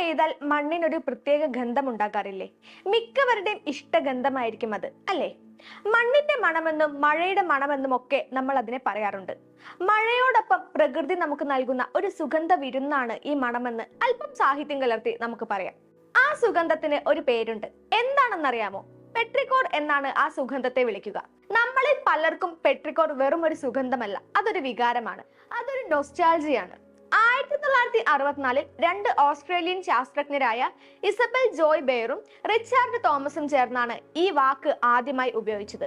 പെയ്താൽ മണ്ണിനൊരു പ്രത്യേക ഗന്ധം ഉണ്ടാക്കാറില്ലേ? മിക്കവരുടെയും ഇഷ്ടഗന്ധമായിരിക്കും അത് അല്ലേ? മണ്ണിന്റെ മണമെന്നും മഴയുടെ മണമെന്നും ഒക്കെ നമ്മൾ അതിനെ പറയാറുണ്ട്. മഴയോടൊപ്പം പ്രകൃതി നമുക്ക് നൽകുന്ന ഒരു സുഗന്ധ വിരുന്നാണ് ഈ മണമെന്ന് അല്പം സാഹിത്യം കലർത്തി നമുക്ക് പറയാം. ആ സുഗന്ധത്തിന് ഒരു പേരുണ്ട്. എന്താണെന്നറിയാമോ? പെട്രിക്കോർ എന്നാണ് ആ സുഗന്ധത്തെ വിളിക്കുക. നമ്മളിൽ പലർക്കും പെട്രിക്കോർ വെറും ഒരു സുഗന്ധമല്ല അതൊരു വികാരമാണ്. അതൊരു നൊസ്റ്റാൾജിയാണ് ആയിരത്തി തൊള്ളായിരത്തി അറുപത്തിനാലിൽ രണ്ട് ഓസ്ട്രേലിയൻ ശാസ്ത്രജ്ഞരായ ഇസബൽ ജോയ് ബെയറും റിച്ചാർഡ് തോമസും ചേർന്നാണ് ഈ വാക്ക് ആദ്യമായി ഉപയോഗിച്ചത്.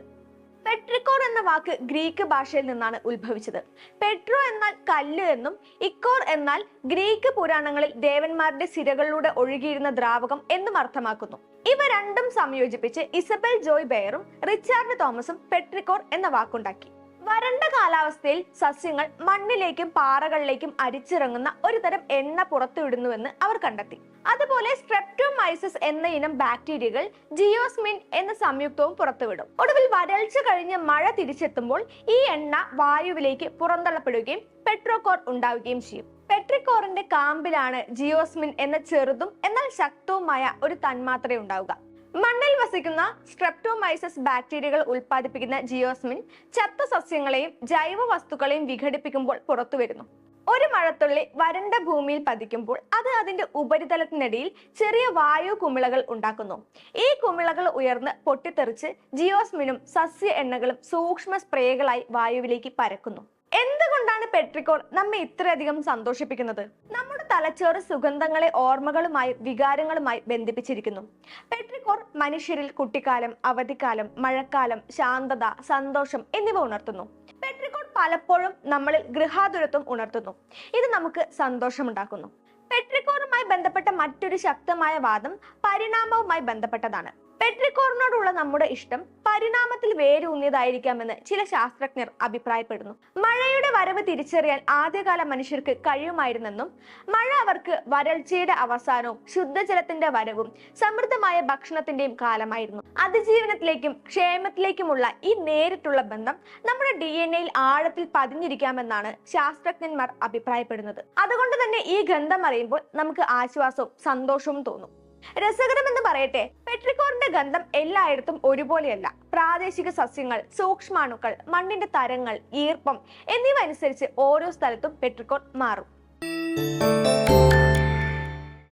പെട്രിക്കോർ എന്ന വാക്ക് ഗ്രീക്ക് ഭാഷയിൽ നിന്നാണ് ഉത്ഭവിച്ചത്. പെട്രോ എന്നാൽ കല്ല് എന്നും ഇക്കോർ എന്നാൽ ഗ്രീക്ക് പുരാണങ്ങളിൽ ദേവന്മാരുടെ സിരകളിലൂടെ ഒഴുകിയിരുന്ന ദ്രാവകം എന്നും അർത്ഥമാക്കുന്നു. ഇവ രണ്ടും സംയോജിപ്പിച്ച് ഇസബൽ ജോയ് ബെയറും റിച്ചാർഡ് തോമസും പെട്രിക്കോർ എന്ന വാക്കുണ്ടാക്കി. വരണ്ട കാലാവസ്ഥയിൽ സസ്യങ്ങൾ മണ്ണിലേക്കും പാറകളിലേക്കും അരിച്ചിറങ്ങുന്ന ഒരു തരം എണ്ണ പുറത്തുവിടുന്നുവെന്ന് അവർ കണ്ടെത്തി. അതുപോലെ സ്ട്രെപ്റ്റോമൈസസ് എന്ന ഇനം ബാക്ടീരിയകൾ ജിയോസ്മിൻ എന്ന സംയുക്തവും പുറത്തുവിടും. ഒടുവിൽ വരൾച്ച കഴിഞ്ഞ് മഴ തിരിച്ചെത്തുമ്പോൾ ഈ എണ്ണ വായുവിലേക്ക് പുറന്തള്ളപ്പെടുകയും പെട്രോകോർ ഉണ്ടാവുകയും ചെയ്യും. പെട്രിക്കോറിന്റെ കാമ്പിലാണ് ജിയോസ്മിൻ എന്ന ചെറുതും എന്നാൽ ശക്തവുമായ ഒരു തന്മാത്ര ഉണ്ടാവുക മണ്ണിൽ വസിക്കുന്ന സ്ട്രെപ്റ്റോമൈസസ് ബാക്ടീരിയകൾ ഉൽപ്പാദിപ്പിക്കുന്ന ജിയോസ്മിൻ ചത്ത സസ്യങ്ങളെയും ജൈവ വസ്തുക്കളെയും വിഘടിപ്പിക്കുമ്പോൾ പുറത്തു വരുന്നു. ഒരു മഴത്തുള്ളി വരണ്ട ഭൂമിയിൽ പതിക്കുമ്പോൾ അത് അതിന്റെ ഉപരിതലത്തിനിടയിൽ ചെറിയ വായു കുമിളകൾ ഉണ്ടാക്കുന്നു. ഈ കുമിളകൾ ഉയർന്ന് പൊട്ടിത്തെറിച്ച് ജിയോസ്മിനും സസ്യ എണ്ണകളും സൂക്ഷ്മ സ്പ്രേകളായി വായുവിലേക്ക് പരക്കുന്നു. എന്തുകൊണ്ടാണ് പെട്രിക്കോൾ നമ്മെ ഇത്രയധികം സന്തോഷിപ്പിക്കുന്നത്? നമ്മുടെ തലച്ചോറ് സുഗന്ധങ്ങളെ ഓർമ്മകളുമായി വികാരങ്ങളുമായി ബന്ധിപ്പിച്ചിരിക്കുന്നു. പെട്രിക്കോർ മനുഷ്യരിൽ കുട്ടിക്കാലം അവധിക്കാലം മഴക്കാലം ശാന്തത സന്തോഷം എന്നിവ ഉണർത്തുന്നു. പെട്രിക്കോർ പലപ്പോഴും നമ്മളിൽ ഗൃഹാതുരത്വം ഉണർത്തുന്നു. ഇത് നമുക്ക് സന്തോഷമുണ്ടാക്കുന്നു. പെട്രിക്കോറുമായി ബന്ധപ്പെട്ട മറ്റൊരു ശക്തമായ വാദം പരിണാമവുമായി ബന്ധപ്പെട്ടതാണ്. പെട്രിക്കോറിനോടുള്ള നമ്മുടെ ഇഷ്ടം പരിണാമത്തിൽ വേരൂന്നിയതായിരിക്കാമെന്ന് ചില ശാസ്ത്രജ്ഞർ അഭിപ്രായപ്പെടുന്നു. മഴയുടെ വരവ് തിരിച്ചറിയാൻ ആദ്യകാല മനുഷ്യർക്ക് കഴിയുമായിരുന്നെന്നും മഴ അവർക്ക് വരൾച്ചയുടെ അവസാനവും ശുദ്ധജലത്തിന്റെ വരവും സമൃദ്ധമായ ഭക്ഷണത്തിന്റെയും കാലമായിരുന്നു. അതിജീവനത്തിലേക്കും ക്ഷേമത്തിലേക്കുമുള്ള ഈ നേരിട്ടുള്ള ബന്ധം നമ്മുടെ ഡി എൻ എയിൽ ആഴത്തിൽ പതിഞ്ഞിരിക്കാമെന്നാണ് ശാസ്ത്രജ്ഞന്മാർ അഭിപ്രായപ്പെടുന്നത്. അതുകൊണ്ട് തന്നെ ഈ ഗന്ധം അറിയുമ്പോൾ നമുക്ക് ആശ്വാസവും സന്തോഷവും തോന്നും. രസകരമെന്ന് പറയട്ടെ. പെട്രിക്കോറിന്റെ ഗന്ധം എല്ലായിടത്തും ഒരുപോലെയല്ല. പ്രാദേശിക സസ്യങ്ങൾ സൂക്ഷ്മാണുക്കൾ മണ്ണിന്റെ തരങ്ങൾ ഈർപ്പം എന്നിവ അനുസരിച്ച് ഓരോ സ്ഥലത്തും പെട്രിക്കോർ മാറും.